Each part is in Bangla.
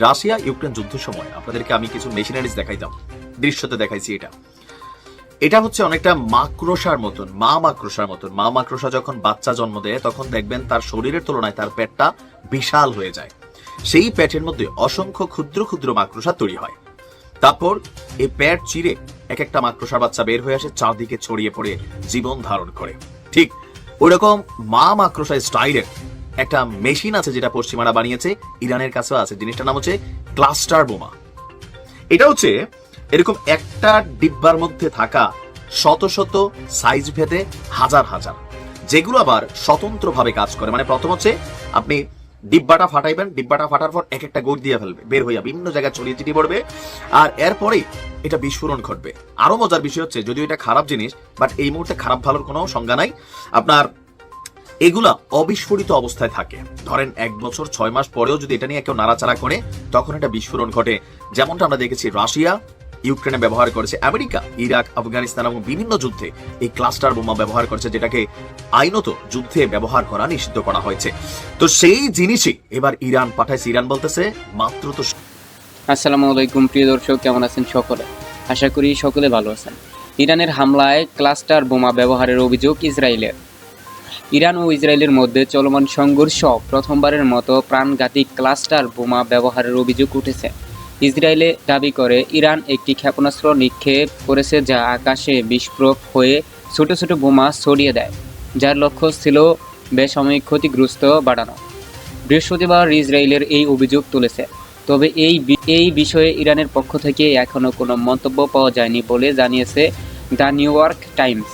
রাশিয়া ইউক্রেন যুদ্ধের সময়। আপনাদেরকে আমি কিছু মেশিনারিজ দেখাইতাম। দৃশ্যতে দেখাইছি এটা। এটা হচ্ছে অনেকটা মাকড়সার মতন, মা মাকড়সার মতন। মা মাকড়সা যখন বাচ্চা জন্ম দেয়, তখন দেখবেন তার শরীরের তুলনায় তার পেটটা বিশাল হয়ে যায়। সেই পেটের মধ্যে অসংখ্য ক্ষুদ্র ক্ষুদ্র মাকড়সা তৈরি হয়। তারপর এই পেট চিরে এক একটা মাকড়সার বাচ্চা বের হয়ে আসে, চারদিকে ছড়িয়ে পড়ে, জীবন ধারণ করে। ঠিক ওইরকম মা মাকড়সা স্টাইলের একটা মেশিন আছে যেটা পশ্চিমারা বানিয়েছে, ইরানের কাছেও আছে। জিনিসটার নাম হচ্ছে ক্লাস্টার বোমা। এটা হচ্ছে এরকম একটা ডিব্বার মধ্যে থাকা শত শত সাইজ ভেদে হাজার হাজার, যেগুলো আবার স্বতন্ত্রভাবে কাজ করে। মানে প্রথম হচ্ছে আপনি ডিব্বাটা ফাটাইবেন, ডিব্বাটা ফাটার পর এক একটা গোট দিয়ে ফেলবে, বের হইয়া বিভিন্ন জায়গায় ছড়িয়ে ছিটিয়ে পড়বে। আর এরপরেই এটা বিস্ফোরণ ঘটবে। আরও মজার বিষয় হচ্ছে, যদিও এটা খারাপ জিনিস, বাট এই মুহূর্তে খারাপ ভালোর কোনো সংজ্ঞা নাই। আপনার এগুলা অবিস্ফোরিত অবস্থায় থাকে। ধরেন এক বছর ছয় মাস পরেও যদি এটা নিয়ে কেউ নাড়াচাড়া করে, তখন এটা বিস্ফোরণ ঘটে। যেমনটা আমরা দেখেছি, রাশিয়া ইউক্রেনে ব্যবহার করেছে, আমেরিকা, ইরাক, আফগানিস্তান এবং বিভিন্ন যুদ্ধে এই ক্লাস্টার বোমা ব্যবহার করেছে, যেটাকে আইনত যুদ্ধে ব্যবহার করা নিষিদ্ধ করা হয়েছে। তো সেই জিনিসই এবার ইরান পাঠাইছে। ইরান বলতেছে, মাত্র তো আসসালামু আলাইকুম, প্রিয় দর্শক, কেমন আছেন সকলে? আশা করি সকলে ভালো আছেন। ইরানের হামলায় ক্লাস্টার বোমা ব্যবহারের অভিযোগ ইসরায়েলের। ইরান ও ইসরায়েলের মধ্যে চলমান সংঘর্ষ প্রথমবারের মতো প্রাণঘাতী ক্লাস্টার বোমা ব্যবহারের অভিযোগ উঠেছে। ইসরায়েলে দাবি করে, ইরান একটি ক্ষেপণাস্ত্র নিক্ষেপ করেছে যা আকাশে বিস্ফোরক হয়ে ছোট ছোট বোমা ছড়িয়ে দেয়, যার লক্ষ্য ছিল বেসামরিক ক্ষতিগ্রস্ত বাড়ানো। বৃহস্পতিবার ইসরায়েলের এই অভিযোগ তুলেছে, তবে এই এই বিষয়ে ইরানের পক্ষ থেকে এখনও কোনো মন্তব্য পাওয়া যায়নি বলে জানিয়েছে দ্য নিউ ইয়র্ক টাইমস।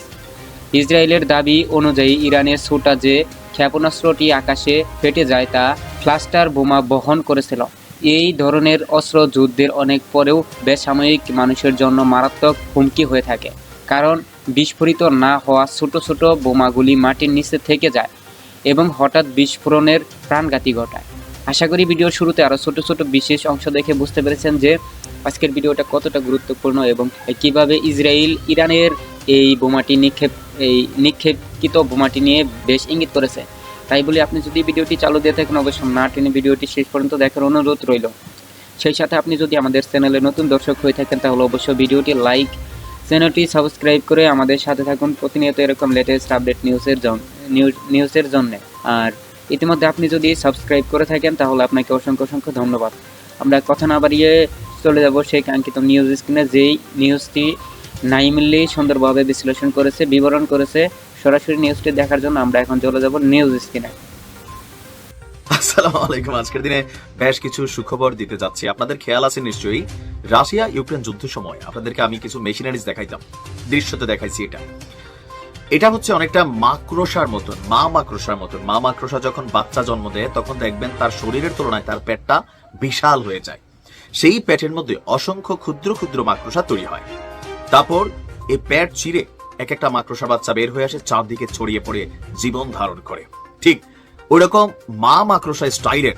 ইসরায়েলের দাবি অনুযায়ী ইরানের ছোটা যে ক্ষেপণাস্ত্রটি আকাশে ফেটে যায় তা ক্লাস্টার বোমা বহন করেছিল। এই ধরনের অস্ত্র যুদ্ধের অনেক পরেও বেসামরিক মানুষের জন্য মারাত্মক হুমকি হয়ে থাকে, কারণ বিস্ফোরিত না হওয়া ছোট ছোট বোমাগুলি মাটির নিচে থেকে যায় এবং হঠাৎ বিস্ফোরণের প্রাণঘাতী ঘটায়। আশা করি ভিডিওর শুরুতে আরও ছোট ছোট বিশেষ অংশ দেখে বুঝতে পেরেছেন যে আজকের ভিডিওটা কতটা গুরুত্বপূর্ণ এবং কীভাবে ইসরায়েল ইরানের এই বোমাটি নিক্ষেপ, এই নিক্ষেপকৃত বোমাটি নিয়ে বেশ ইঙ্গিত করেছে। তাই বলে আপনি যদি ভিডিওটি চালু দিয়ে থাকেন, অবশ্যই না টেনে ভিডিওটি শেষ পর্যন্ত দেখার অনুরোধ রইল। সেই সাথে আপনি যদি আমাদের চ্যানেলে নতুন দর্শক হয়ে থাকেন, তাহলে অবশ্যই ভিডিওটি লাইক, চ্যানেলটি সাবস্ক্রাইব করে আমাদের সাথে থাকুন প্রতিনিয়ত এরকম লেটেস্ট আপডেট নিউজের নিউজের জন্য। আর ইতিমধ্যে আপনি যদি সাবস্ক্রাইব করে থাকেন, তাহলে আপনাকে অসংখ্য অসংখ্য ধন্যবাদ। আমরা কথা না বাড়িয়ে চলে যাব সেই কাঙ্ক্ষিত নিউজ স্ক্রিনে যেই নিউজটি নাইমিল্লি সুন্দরভাবে বিশ্লেষণ করেছে, বিবরণ করেছে। সরাসরি নিউজটি দেখার জন্য আমরা এখন চলে যাব নিউজ স্ক্রিনে আসসালামু আলাইকুম। আজকের দিনে বেশ কিছু সুখবর দিতে যাচ্ছি। আপনাদের খেয়াল আছে নিশ্চয়ই রাশিয়া ইউক্রেন যুদ্ধের সময়। আপনাদেরকে আমি কিছু মেশিনারিজ দেখাইতাম, দৃশ্যতে দেখাইছি এটা। এটা হচ্ছে অনেকটা মাকড়সার মতন, মা মাকড়সার মতন। মা মাকড়সা যখন বাচ্চা জন্ম দেয়, তখন দেখবেন তার শরীরের তুলনায় তার পেটটা বিশাল হয়ে যায়। সেই পেটের মধ্যে অসংখ্য ক্ষুদ্র ক্ষুদ্র মাকড়সা তৈরি হয়। তারপর এই পেট চিরে এক একটা মাকড়সা বাচ্চা বের হয়ে আসে চারদিকে ছড়িয়ে পড়ে, জীবন ধারণ করে। ঠিক ওইরকম মা মাকড়সা স্টাইলের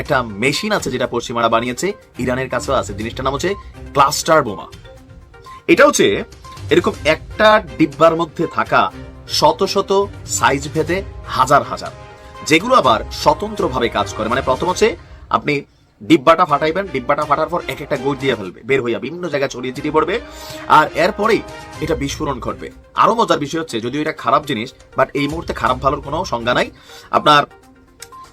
একটা মেশিন আছে যেটা পশ্চিমারা বানিয়েছে, ইরানের কাছেও আছে, জিনিসটার নাম হচ্ছে ক্লাস্টার বোমা। এটা হচ্ছে এরকম একটা ডিব্বার মধ্যে থাকা শত শত সাইজ ভেদে হাজার হাজার, যেগুলো আবার স্বতন্ত্রভাবে কাজ করে। মানে প্রথম হচ্ছে আপনি ডিব্বাটা ফাটাইবেন, ডিব্বাটা ফাটার পর এক একটা গোট দিয়ে ফেলবে, বের হইয়া বিভিন্ন জায়গায় ছড়িয়ে ছিটিয়ে পড়বে। আর এরপরেই এটা বিস্ফোরণ ঘটবে। আরও মজার বিষয় হচ্ছে, যদিও এটা খারাপ জিনিস বাট এই মুহূর্তে খারাপ ভালোর কোনো সংজ্ঞা নাই। আপনার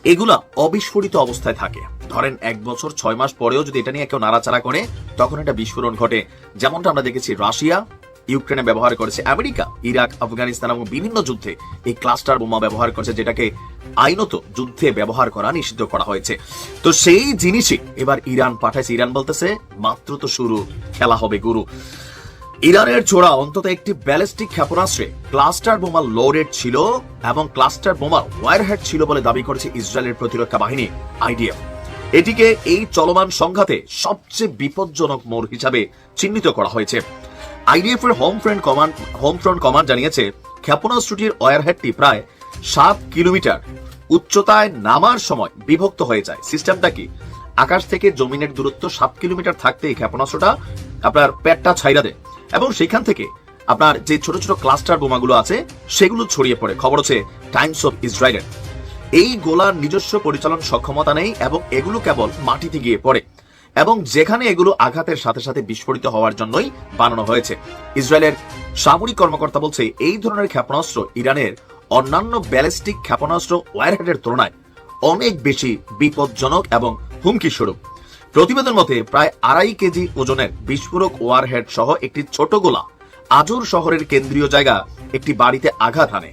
এগুলা অবিস্ফোরিত অবস্থায় থাকে। ধরেন এক বছর ছয় মাস পরেও যদি এটা নিয়ে কেউ নাড়াচাড়া করে, তখন এটা বিস্ফোরণ ঘটে। যেমনটা আমরা দেখেছি রাশিয়া ইউক্রেনে ব্যবহার করেছে আমেরিকা, ইরাক, আফগানিস্তান এবং বিভিন্ন যুদ্ধে এই ক্লাস্টার বোমা ব্যবহার করেছে যেটাকে আইনত যুদ্ধে ব্যবহার করা নিষিদ্ধ করা হয়েছে। তো সেই জিনিসই এবার ইরান পাঠাইছে। ইরান বলতেছে, মাত্র তো শুরু, খেলা হবে গুরু। ইরানের ছোড়া অন্তত একটি ব্যালিস্টিক ক্ষেপণাস্ত্রে ক্লাস্টার বোমা লোডেড ছিল এবং ক্লাস্টার বোমার ওয়ারহেড ছিল বলে দাবি করেছে ইসরায়েলের প্রতিরক্ষা বাহিনী আইডিএফ এটিকে এই চলমান সংঘাতে সবচেয়ে বিপজ্জনক মোড় হিসাবে চিহ্নিত করা হয়েছে। আইডিএফ এর home front command home front command জানিয়েছে, ক্ষেপণাস্ত্রটির ওয়ারহেডটি প্রায় সাত কিলোমিটার। উচ্চতায় নামার সময় বিভক্ত হয়ে যায়। সিস্টেমটা কি? আকাশ থেকে জমিনের দূরত্ব সাত কিলোমিটার থাকতে এই ক্ষেপণাস্ত্রটা আপনার পেটটা ছাইরা দেয়। এবং সেখান থেকে আপনার যে ছোট ছোট ক্লাস্টার বোমাগুলো আছে, সেগুলো ছড়িয়ে পড়ে। খবর হচ্ছে টাইমস অফ ইসরায়েলের এই গোলার নিজস্ব পরিচালন সক্ষমতা নেই এবং এগুলো কেবল মাটিতে গিয়ে পড়ে। এবং যেখানে এগুলো আঘাতের সাথে সাথে বিস্ফোরিত হওয়ার জন্যই বানানো হয়েছে। ইসরায়েলের সামরিক কর্মকর্তা বলছে, এই ধরনের ক্ষেপণাস্ত্র ইরানের অন্যান্য ব্যালিস্টিক ক্ষেপণাস্ত্র ওয়ারহেডের তুলনায় অনেক বেশি বিপজ্জনক এবং হুমকি স্বরূপ প্রতিবেদন মতে, প্রায় আড়াই কেজি ওজনের বিস্ফোরক ওয়ারহেড সহ একটি ছোট গোলা আজুর শহরের কেন্দ্রীয় জায়গা একটি বাড়িতে আঘাত হানে,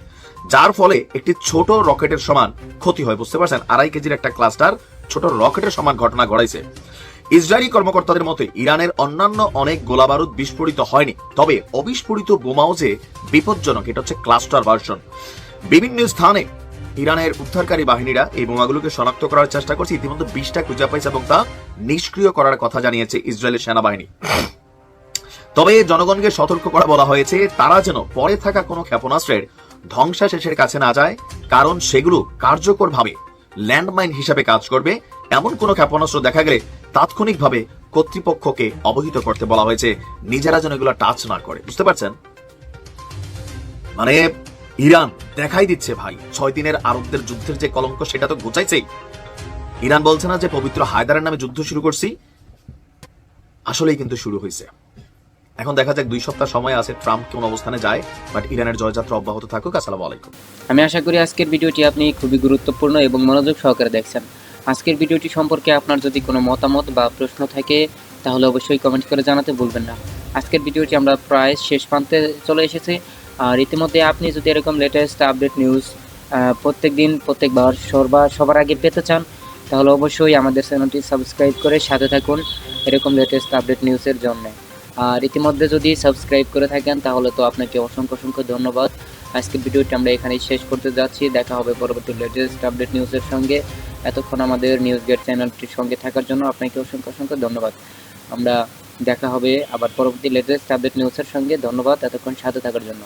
যার ফলে একটি ছোট রকেটের সমান ক্ষতি হয়। বুঝতে পারছেন? আড়াই কেজির একটা ক্লাস্টার ছোট রকেটের সমান ঘটনা ঘটাইছে। ইসরায়েলি কর্মকর্তাদের মতে, ইরানের অন্যান্য অনেক গোলাবারুদ বিস্ফোরিত হয়নি, তবে অবিস্ফোরিত বোমাও যে বিপজ্জনক, এটা হচ্ছে ক্লাস্টার ভার্সন। বিভিন্ন স্থানে ইরানের উদ্ধারকারী বাহিনীরা এই বোমাগুলোকে শনাক্ত করার চেষ্টা করছে, ইতিমধ্যে বিশটা খুঁজে পাইছে এবং তা নিষ্ক্রিয় করার কথা জানিয়েছে ইসরায়েলের সেনাবাহিনী। তবে জনগণকে সতর্ক করা বলা হয়েছে, তারা যেন পরে থাকা কোনো ক্ষেপণাস্ত্রের ধ্বংসাশেষের কাছে না যায়, কারণ সেগুলো কার্যকরভাবে ল্যান্ডমাইন হিসাবে কাজ করবে এমন কোনো ক্ষেপণাস্ত্র দেখা গেলে তাৎক্ষণিকভাবে কর্তৃপক্ষকে অবহিত করতে বলা হয়েছে। নিজেরা যেন এগুলো টাচ না করে। বুঝতে পারছেন? মানে ইরান দেখাই দিচ্ছে ভাই, ছয় দিনের আরবদের যুদ্ধের যে কলঙ্ক সেটা তো ঘুচাইছেই। ইরান বলছে না যে পবিত্র হায়দারের নামে যুদ্ধ শুরু করছি? আসলেই কিন্তু শুরু হয়েছে। এখন দেখা যাক দুই সপ্তাহ সময় আছে, ট্রাম্প কোন অবস্থানে যায়, বাট ইরানের জয়যাত্রা অব্যাহত থাকুক। আসসালামু আলাইকুম। আমি আশা করি আজকের ভিডিওটি আপনি খুবই গুরুত্বপূর্ণ এবং মনোযোগ সহকারে দেখছেন। আজকের ভিডিওটি সম্পর্কে আপনার যদি কোনো মতামত বা প্রশ্ন থাকে, তাহলে অবশ্যই কমেন্ট করে জানাতে ভুলবেন না। আজকের ভিডিওটি আমরা প্রায় শেষ প্রান্তে চলে এসেছি। আর ইতিমধ্যে আপনি যদি এরকম লেটেস্ট আপডেট নিউজ প্রত্যেক দিন প্রত্যেকবার সবার সবার আগে পেতে চান, তাহলে অবশ্যই আমাদের চ্যানেলটি সাবস্ক্রাইব করে সাথে থাকুন এরকম লেটেস্ট আপডেট নিউজের জন্য। আর ইতিমধ্যে যদি সাবস্ক্রাইব করে থাকেন, তাহলে তো আপনাকে অসংখ্য অসংখ্য ধন্যবাদ। আজকের ভিডিওটি আমরা এখানেই শেষ করতে যাচ্ছি। দেখা হবে পরবর্তী লেটেস্ট আপডেট নিউজের সঙ্গে। এতক্ষণ আমাদের নিউজ গেট চ্যানেলটির সঙ্গে থাকার জন্য আপনাকে অসংখ্য অসংখ্য ধন্যবাদ। আমরা দেখা হবে আবার পরবর্তী লেটেস্ট আপডেট নিউজের সঙ্গে। ধন্যবাদ, এতক্ষণ সাথে থাকার জন্য।